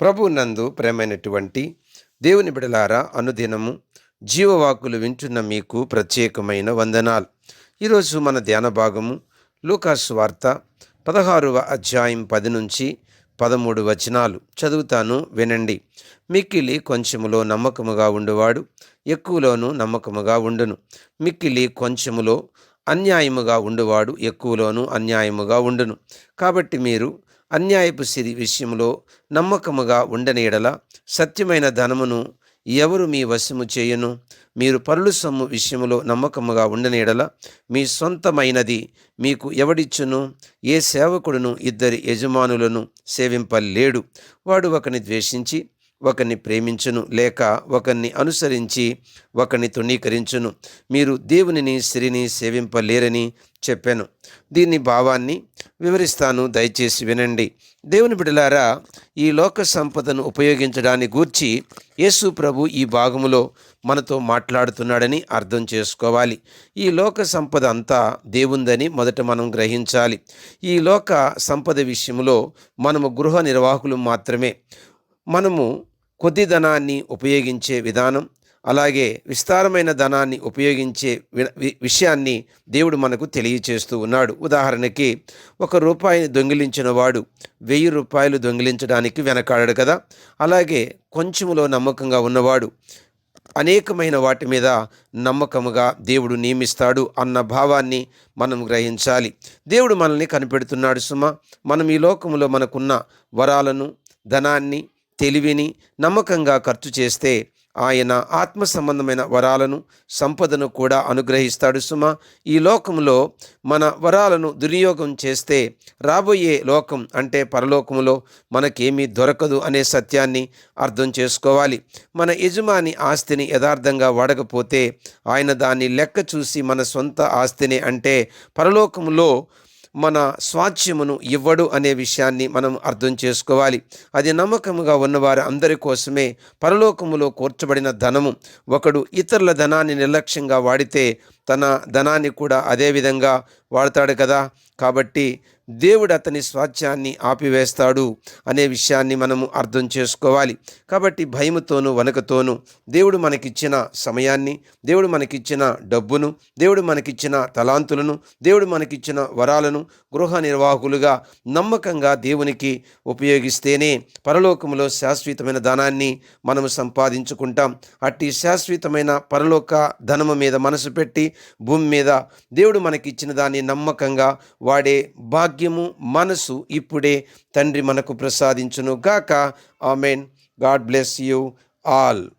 ప్రభు నందు ప్రేమైనటువంటి దేవుని బిడలారా అనుదినము జీవవాకులు వింటున్న మీకు ప్రత్యేకమైన వందనాలు. ఈరోజు మన ధ్యాన భాగము లూకాసు వార్త పదహారవ అధ్యాయం పది నుంచి పదమూడు వచనాలు. చదువుతాను వినండి. మిక్కిలి కొంచెములో నమ్మకముగా ఉండువాడు ఎక్కువలోనూ నమ్మకముగా ఉండును. మిక్కిలి కొంచెములో అన్యాయముగా ఉండువాడు ఎక్కువలోనూ అన్యాయముగా ఉండును. కాబట్టి మీరు అన్యాయపు సిరి విషయంలో నమ్మకముగా ఉండనీయడల సత్యమైన ధనమును ఎవరు మీ వశము చేయను? మీరు పరులు సొమ్ము విషయంలో నమ్మకముగా ఉండనీయడల మీ సొంతమైనది మీకు ఎవడిచ్చును? ఏ సేవకుడును? ఇద్దరి యజమానులను సేవింపలేడు. వాడు ఒకని ద్వేషించి ఒకరిని ప్రేమించును లేక ఒకరిని అనుసరించి ఒకరిని తృణీకరించును. మీరు దేవునిని సిరిని సేవింపలేరని చెప్పాను. దీని భావాన్ని వివరిస్తాను దయచేసి వినండి. దేవుని బిడలారా ఈ లోక సంపదను ఉపయోగించడాన్ని గూర్చి యేసు ప్రభు ఈ భాగములో మనతో మాట్లాడుతున్నాడని అర్థం చేసుకోవాలి. ఈ లోక సంపద అంతా దేవుందని మొదట మనం గ్రహించాలి. ఈ లోక సంపద విషయంలో మనము గృహ నిర్వాహకులు మాత్రమే. మనము కొద్ది ధనాన్ని ఉపయోగించే విధానం అలాగే విస్తారమైన ధనాన్ని ఉపయోగించే వి- విషయాన్ని దేవుడు మనకు తెలియచేస్తూ ఉన్నాడు. ఉదాహరణకి ఒక రూపాయిని దొంగిలించిన వాడు వెయ్యి రూపాయలు దొంగిలించడానికి వెనకాడడు కదా? అలాగే కొంచెంలో నమ్మకంగా ఉన్నవాడు అనేకమైన వాటి మీద నమ్మకముగా దేవుడు నియమిస్తాడు అన్న భావాన్ని మనం గ్రహించాలి. దేవుడు మనల్ని కనిపెడుతున్నాడు సుమ. మనం ఈ లోకములో మనకున్న వరాలను ధనాన్ని తెలివిని నమ్మకంగా ఖర్చు చేస్తే ఆయన ఆత్మ సంబంధమైన వరాలను సంపదను కూడా అనుగ్రహిస్తాడు సుమ. ఈ లోకంలో మన వరాలను దుర్యోగం చేస్తే రాబోయే లోకం అంటే పరలోకములో మనకేమీ దొరకదు అనే సత్యాన్ని అర్థం చేసుకోవాలి. మన యజమాని ఆస్తిని యథార్థంగా వాడకపోతే ఆయన దాన్ని లెక్క చూసి మన సొంత ఆస్తిని అంటే పరలోకములో మన స్వాధ్యమును ఇవ్వడు అనే విషయాన్ని మనం అర్థం చేసుకోవాలి. అది నమ్మకముగా ఉన్నవారు అందరి కోసమే పరలోకములో కూర్చబడిన ధనము. ఒకడు ఇతరుల ధనాన్ని నిర్లక్ష్యంగా వాడితే తన ధనాన్ని కూడా అదేవిధంగా వాడతాడు కదా. కాబట్టి దేవుడు అతని స్వాధ్యాన్ని ఆపివేస్తాడు అనే విషయాన్ని మనము అర్థం చేసుకోవాలి. కాబట్టి భయముతోనూ వనకతోనూ దేవుడు మనకిచ్చిన సమయాన్ని దేవుడు మనకిచ్చిన డబ్బును దేవుడు మనకిచ్చిన తలాంతులను దేవుడు మనకిచ్చిన వరాలను గృహ నిర్వాహకులుగా నమ్మకంగా దేవునికి ఉపయోగిస్తేనే పరలోకంలో శాశ్వతమైన ధనాన్ని మనము సంపాదించుకుంటాం. అట్టి శాశ్వతమైన పరలోక ధనము మీద మనసు పెట్టి భూమి మీద దేవుడు మనకిచ్చిన దాన్ని నమ్మకంగా వాడే భాగ్యము మనసు ఇప్పుడే తండ్రి మనకు ప్రసాదించును గాక. Amen. God bless you all.